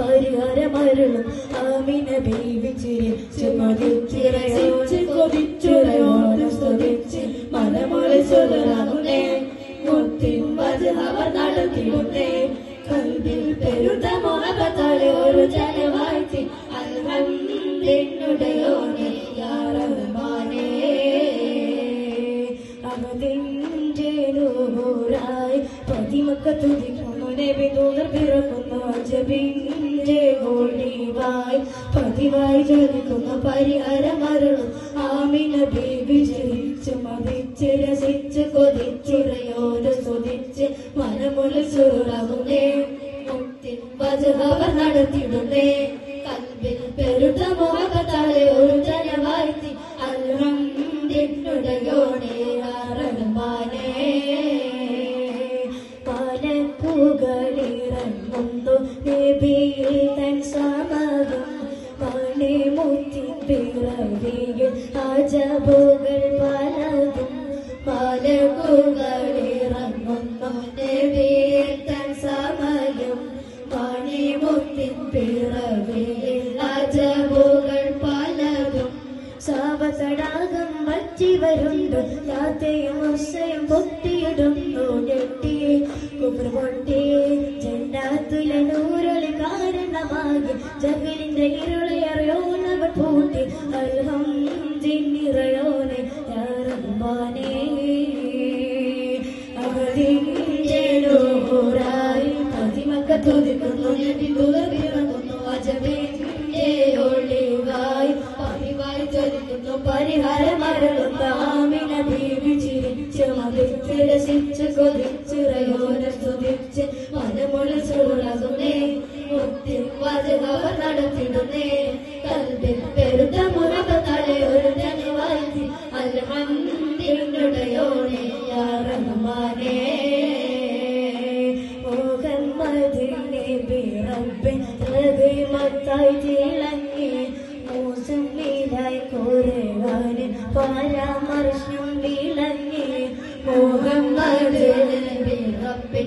പരിഹാരമരുളും ആമിന ബീവി ചിരിച്ചു മതിച്ചിറയോച്ച് കൊതിച്ചുറയോട് സ്തുതിച്ച് മനമൊളി സുതരാകുന്നേ മുത്തിൻ വജഹവർ നടത്തിയുന്നേ കൽവിൽ പെരുത മോഹത്താലെ ഒരു ജനവാഴ്ത്തി. അൽഹംദുലില്ലാഹി യാ റഹ്മാനേ അവതിന്റെ നൂറായി പതിമക്ക തുതിക്കുന്നു നബി ദൂതർ പിറക്കുന്നു അജബിന്റെ ഒളിവായി പതിവായി ജനിക്കുന്നു പരിഹാരമരുളും ആമിന ബേബി ചിരിച്ചു മതിച്ച് രസിച്ച് കൊതിച്ചുറയോട് സ്തുതിച്ച് മനമുള്ളിൽ ചൂടാകുന്നേ മുത്തിൻ വജഹവർ നടത്തിയിടുന്നേ കൽവിൽ പെരുത്ത മോഹത്താലെ ഒരു ജനവാഴ്ത്തി അൽഹം യാ പാലപ്പുകളിറങ്ങുന്നു നബിയിൽ തൻ സമകം മണിമുത്തിൻ പിറവിയിൽ അജബുകൾ പലതും പാലപ്പുകളിറങ്ങുന്നു നബിയിൽ തൻ സമയം മണിമുത്തിൻ പിറവിയിൽ അജബുകൾ പലതും സാവതടാകം വറ്റിവരുണ്ട് യാത്രയും ഉത്സയം പൊട്ടിയിടുന്നു കാരണമായി ജഗലിന്റെ പൂട്ടി. അൽഹം ജിന്നിറയോനെ യാറഹ്മാനേ അവധിന്റെ നൂറായി പതിമക്ക തുതിക്കുന്നു. ഞെട്ടി തുറപ്പിറങ്ങുന്നു അജബിന്റെ ഒളിവായി പതിവായി ചൊരിക്കുന്നു പരിഹാരമരുളുന്ന ഉറവ നടത്തിടുന്നേ. കൽവിൽ പെരുത മുറവ തലയൊരു ജനവാഴ്ത്തി അൽഹന്തിരുടയോണേ യാ റഹ്മാനേ. മുഹമ്മദിനെ ബിറബ്ബി റഹീമത്തായി തിളങ്ങി മൂസമ്മിലായി കോരുവാന് പരാമർശം വിളങ്ങി. മുഹമ്മദിനെ ബിറബ്ബി